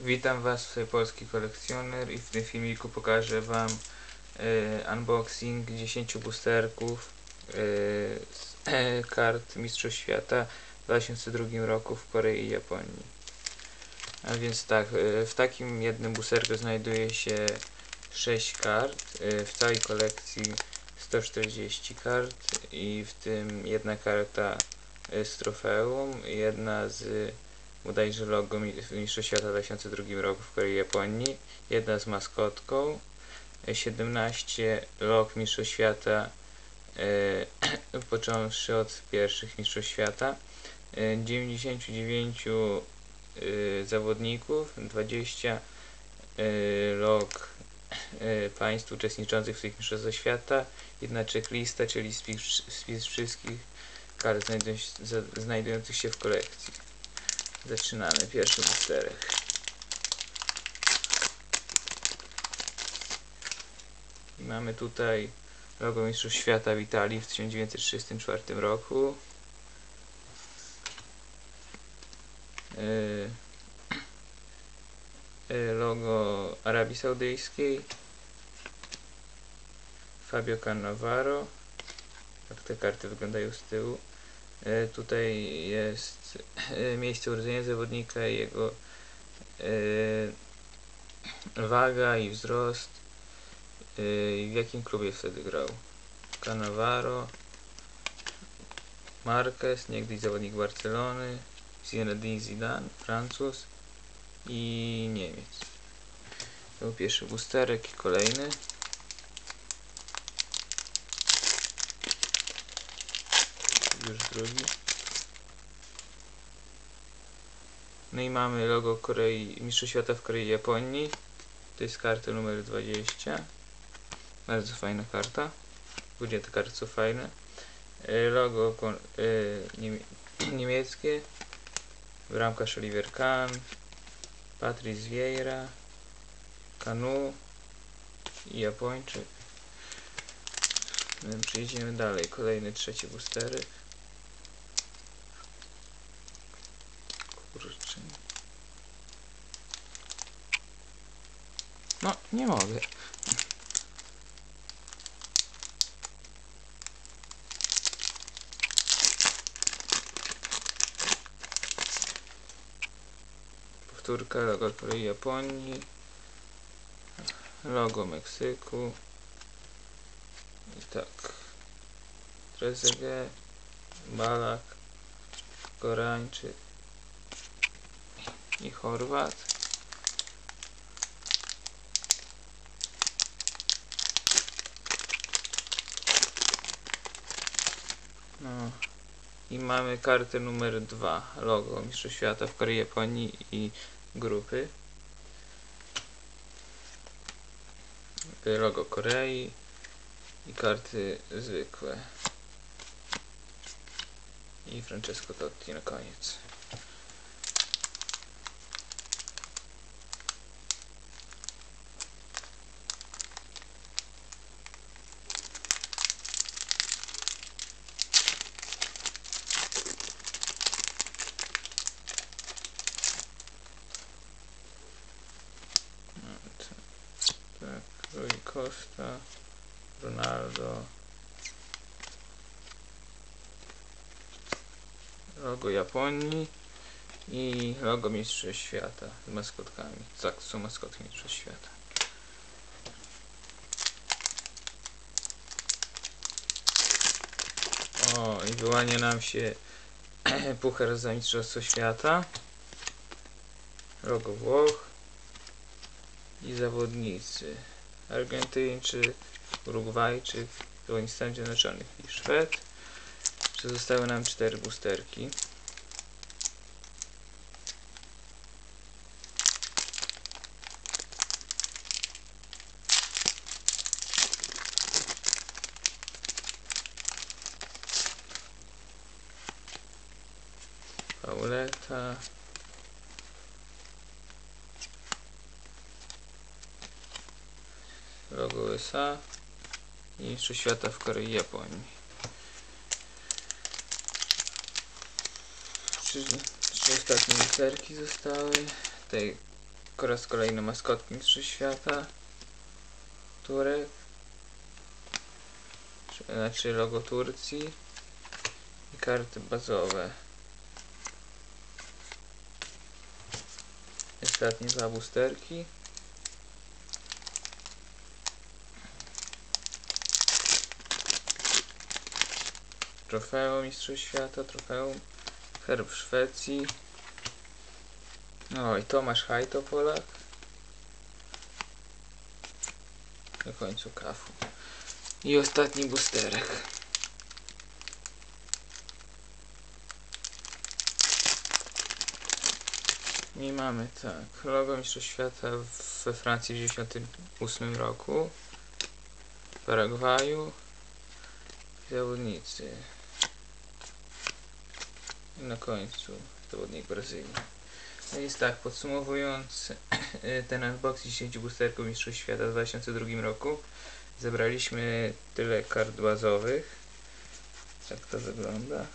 Witam Was, Polski Kolekcjoner i w tym filmiku pokażę Wam e, unboxing 10 boosterków e, z e, kart Mistrzostw Świata w 2002 roku w Korei i Japonii. A więc tak, w takim jednym boosterku znajduje się 6 kart, w całej kolekcji 140 kart i w tym jedna karta z trofeum, jedna z bodajże logo mi- Mistrzostw Świata w 2002 roku w Korei Japonii, jedna z maskotką, e, 17 log Mistrzostw Świata, e, począwszy od pierwszych Mistrzostw Świata, e, 99 e, zawodników, 20 e, log e, państw uczestniczących w tych Mistrzostwach Świata, jedna checklista, czyli spis, spis wszystkich za- znajdujących się w kolekcji. Zaczynamy pierwszy boosterek. I mamy tutaj logo Mistrzostw Świata w Italii w 1934 roku. Yy, yy, logo Arabii Saudyjskiej. Fabio Cannavaro. Tak te karty wyglądają z tyłu. E, Tutaj jest e, miejsce urodzenia zawodnika, jego e, waga i wzrost i w jakim klubie wtedy grał. Cannavaro, Marquez, niegdyś zawodnik Barcelony, Zinedine Zidane, Francuz i Niemiec. To był pierwszy boosterek i kolejny. Już drugi. No i mamy logo Korei, Mistrzostw Świata w Korei i Japonii. To jest karta numer 20. Bardzo fajna karta. Ogólnie te karty są fajne. E, Logo e, niemie- niemieckie. Bramkarz Oliver Kahn. Patrice Vieira. Kanu. I Japończyk. No, Przejdziemy dalej. Kolejny trzeci boosterek. No, nie mogę. Powtórka logo Korei Japonii. Logo Meksyku. I tak. Trezeguet. Balak. Koreańczyk i Chorwat. No. I mamy kartę numer 2, logo Mistrzostw Świata w Korei, Japonii i grupy. Logo Korei i karty zwykłe. I Francesco Totti na koniec. Tak, Rui Costa, Ronaldo, logo Japonii i logo Mistrzostw Świata z maskotkami. Tak, są maskotki Mistrzostw Świata. O, i wyłania nam się puchar za Mistrzostwo Świata. Logo Włoch i zawodnicy. Argentyńczyk, Urugwajczyk, zawodnik Stanów Zjednoczonych i Szwed. Jeszcze zostały nam cztery boosterki. Pauleta. Logo USA i Mistrzostw Świata w Korei Japonii. Trzy, trzy ostatnie literki zostały. Tutaj Po raz kolejny maskotki Mistrzostw Świata. Turek. Czy- Znaczy logo Turcji. I karty bazowe. Ostatnie dwa boosterki. Trofeum Mistrzostw Świata, trofeum herb Szwecji. No i Tomasz Hajto Polak. Na końcu kafu. I ostatni boosterek. I mamy tak, logo Mistrzostw Świata we Francji w 1998 roku. W Paragwaju. Zawodnicy. Na końcu zawodnik Brazylii. No więc tak, podsumowując ten unboxing 10 boosterków Mistrzostw Świata w 2002 roku. Zebraliśmy tyle kart bazowych. Jak to wygląda?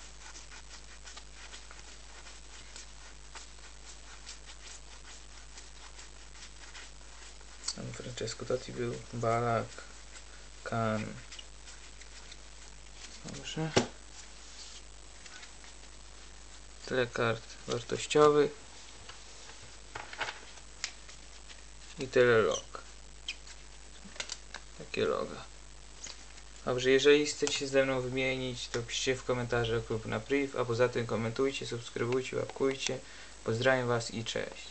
Francesco Totti był, Balak, Kan. Dobrze. Tyle kart wartościowych. I tyle log. Takie loga. Dobrze, jeżeli chcecie się ze mną wymienić, to piszcie w komentarzach lub na priv, a poza tym komentujcie, subskrybujcie, łapkujcie. Pozdrawiam Was i cześć.